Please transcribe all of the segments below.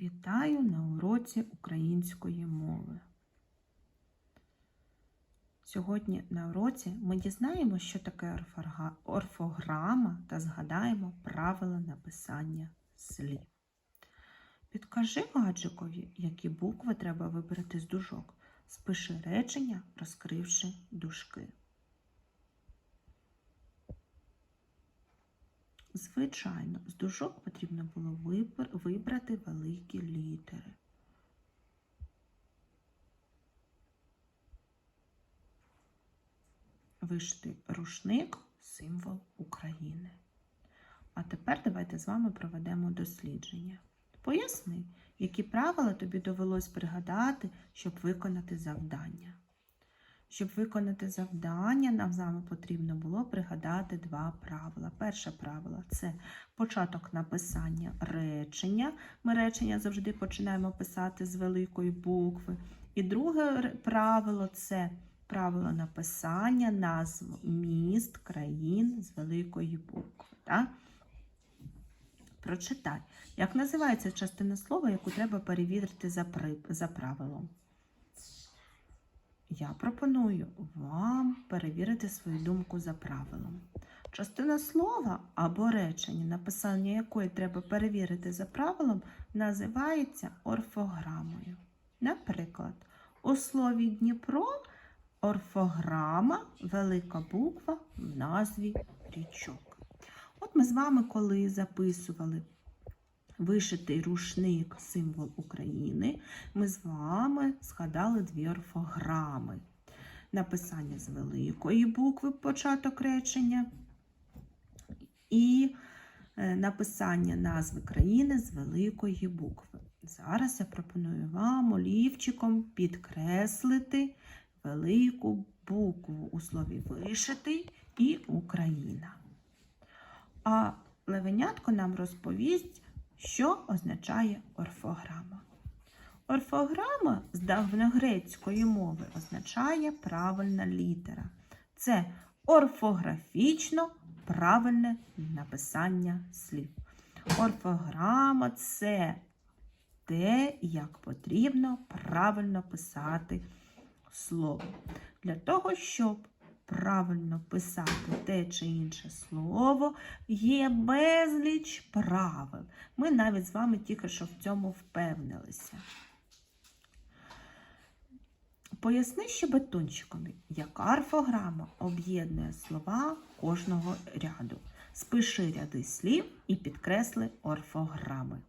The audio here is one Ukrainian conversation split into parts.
Вітаю на уроці української мови. Сьогодні на уроці ми дізнаємося, що таке орфограма та згадаємо правила написання слів. Підкажи гаджикові, які букви треба вибрати з дужок. Спиши речення, розкривши дужки. Звичайно, з дужок потрібно було вибрати великі літери. Вишити рушник символ України. А тепер давайте з вами проведемо дослідження. Поясни, які правила тобі довелось пригадати, щоб виконати завдання. Щоб виконати завдання, нам з вами потрібно було пригадати два правила. Перше правило це початок написання речення. Ми речення завжди починаємо писати з великої букви. І друге правило це правило написання назв міст, країн з великої букви. Так? Прочитай, як називається частина слова, яку треба перевірити за, правилом. Я пропоную вам перевірити свою думку за правилом. Частина слова або речення, написання якої треба перевірити за правилом, називається орфограмою. Наприклад, у слові Дніпро орфограма велика буква в назві річок. От ми з вами, коли записували вишитий рушник символ України, ми з вами згадали дві орфограми. Написання з великої букви початок речення і е, написання назви країни з великої букви. Зараз я пропоную вам олівчиком підкреслити велику букву у слові вишитий і Україна. А левенятко нам розповість, що означає орфограма. Орфограма з давньогрецької мови означає правильна літера. Це орфографічно правильне написання слів. Орфограма це те, як потрібно правильно писати слово. Для того, щоб правильно писати те чи інше слово, є безліч правил. Ми навіть з вами тільки що в цьому впевнилися. Поясни ще бетончиками, яка орфограма об'єднує слова кожного ряду. Спиши ряди слів і підкресли орфограми.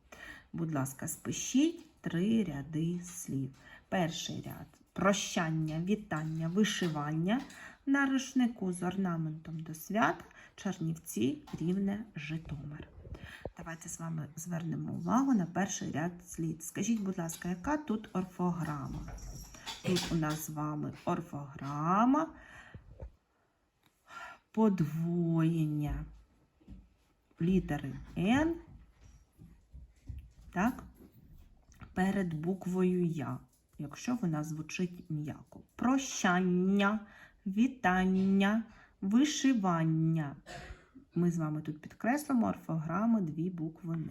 Будь ласка, спишіть три ряди слів. Перший ряд прощання, вітання, вишивання на рушнику з орнаментом до свята Чернівці, Рівне, Житомир. Давайте з вами звернемо увагу на перший ряд слід. Скажіть, будь ласка, яка тут орфограма? Тут у нас з вами орфограма, подвоєння літери Н, так, перед буквою Я, якщо вона звучить м'яко. Прощання, вітання, вишивання. Ми з вами тут підкреслимо орфограми дві букви Н.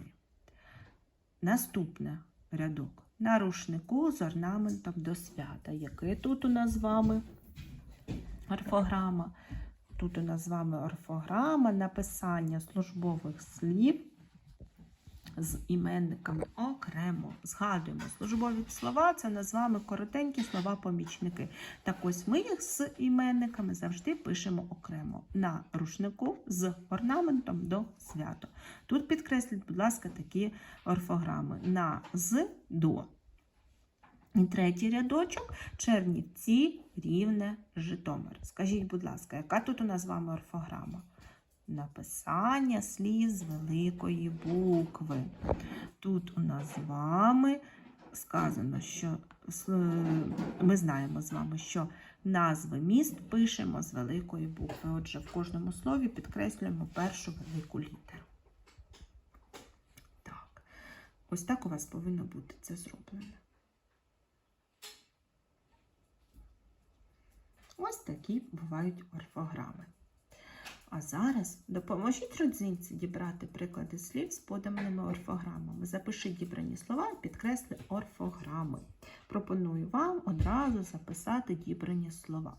Наступне рядок. На рушнику з орнаментом до свята. Який тут у нас з вами орфограма? Тут у нас з вами орфограма написання службових слів з іменниками окремо. Згадуємо, службові слова це у з вами коротенькі слова-помічники. Так ось ми їх з іменниками завжди пишемо окремо на рушнику з орнаментом до свято. Тут підкресліть, будь ласка, такі орфограми на з до. І третій рядочок Чернівці, Рівне, Житомир. Скажіть, будь ласка, яка тут у нас з вами орфограма? Написання слів з великої букви. Тут у нас з вами сказано, що ми знаємо з вами, що назви міст пишемо з великої букви. Отже, в кожному слові підкреслюємо першу велику літеру. Так, ось так у вас повинно бути це зроблено. Ось такі бувають орфограми. А зараз допоможіть родзинці дібрати приклади слів з поданими орфограмами. Запишіть дібрані слова і підкресли орфограми. Пропоную вам одразу записати дібрані слова.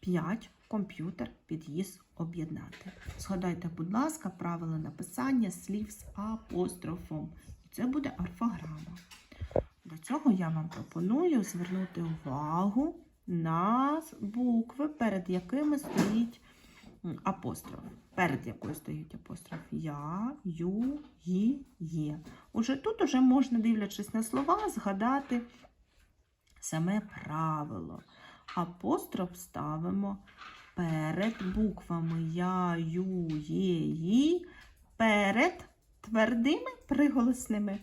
5. Комп'ютер, під'їзд, об'єднати. Згадайте, будь ласка, правила написання слів з апострофом. Це буде орфограма. Для цього я вам пропоную звернути увагу на букви, перед якими стоїть апостроф. Перед якою стоїть апостроф Я, Ю, Ї, Є. Уже тут уже можна, дивлячись на слова, згадати саме правило. Апостроф ставимо перед буквами Я, Ю, Є, Ї, перед твердими приголосними.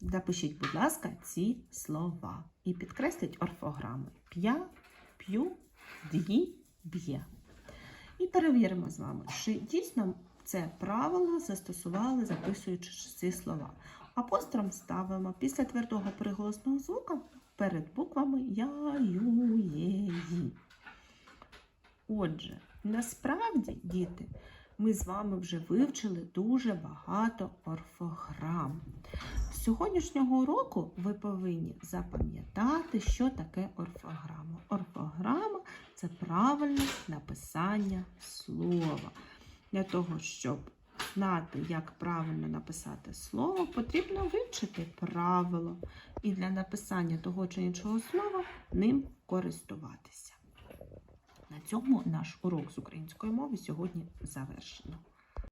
Запишіть, будь ласка, ці слова і підкресліть орфограми. П'я, п'ю, дві, б'є. І перевіримо з вами, чи дійсно це правило застосували, записуючи ці слова. Апостроф ставимо після твердого приголосного звука перед буквами Я, Ю, Є, Ї. Отже, насправді, діти, ми з вами вже вивчили дуже багато орфограм. Сьогоднішнього уроку ви повинні запам'ятати, що таке орфограма. Орфограма це правильне написання слова. Для того, щоб знати, як правильно написати слово, потрібно вивчити правило і для написання того чи іншого слова ним користуватися. На цьому наш урок з української мови сьогодні завершено.